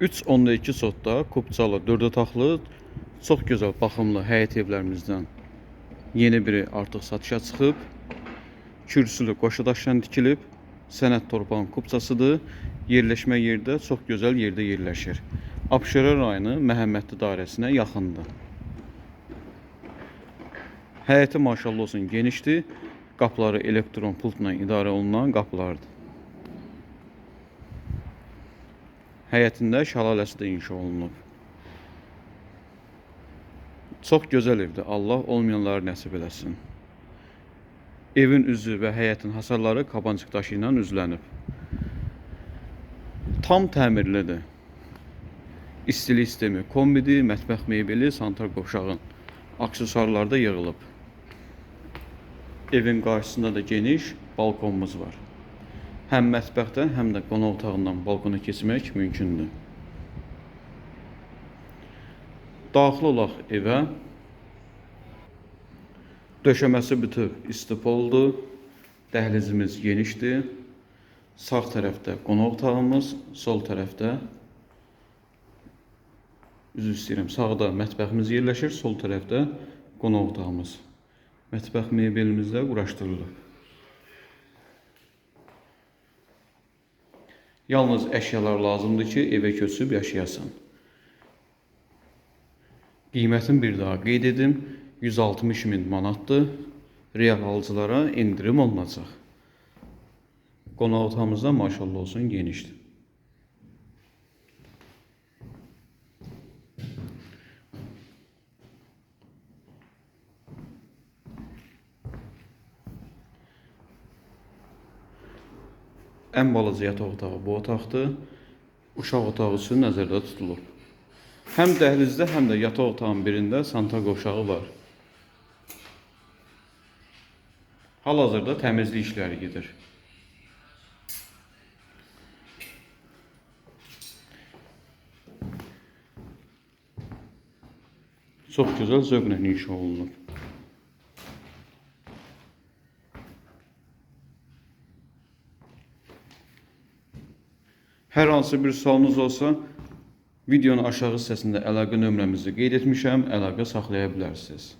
3.2 sotda Kupçalı 4 otaqlı çox gözəl, baxımlı həyət evlərimizdən yeni biri artıq satışa çıxıb. Kürsülü qoşadaşdan tikilib. Sənət torpağın kupçasıdır. Yerləşmə yerdə çox gözəl yerdə yerləşir. Abşeron rayonu Məhəmmədli dairəsinə yaxındır. Həyəti maşallah olsun genişdir. Qapıları elektron pultla idarə olunan qapılardır. Həyətində şəlaləsi də inşa olunub. Çox gözəl evdir. Allah olmayanları nəsib eləsin. Evin üzü və həyətin hasarları qabancıq daşı ilə üzlənib. Tam təmirlidir. İstilik sistemi kombidir, mətbəx mebeli, sanitar qovşağın aksesuarlar da yığılıb. Evin qarşısında da geniş balkonumuz var. Həm mətbəxdən, həm də qonaq otağından balkona keçmək mümkündür. Daxil olaq evə. Döşəməsi bütöv istipoldur. Dəhlizimiz genişdir. Sağ tərəfdə qonaq otağımız, sol tərəfdə üzr istəyirəm. Sağda mətbəximiz yerləşir, sol tərəfdə qonaq otağımız. Mətbəx mebelimiz də quraşdırılıb. Yalnız əşyalar lazımdır ki, evə köçüb yaşayasan. Qiymətin bir daha qeyd edim, 160 min manatdır. Real alıcılara indirim olunacaq. Qonaq otağımız da maşallah olsun genişdir. Ən balaca yataq otağı bu otaqdır. Uşaq otağı üçün nəzərdə tutulub. Həm dəhlizdə, həm də yataq otağının birində sanitar qovşağı var. Hal-hazırda təmizlik işləri gedir. Çox gözəl zövqlə inşa olunub. Hər hansı bir sualınız olsa, videonun aşağı hissəsində əlaqə nömrəmizi qeyd etmişəm, əlaqə saxlaya bilərsiniz.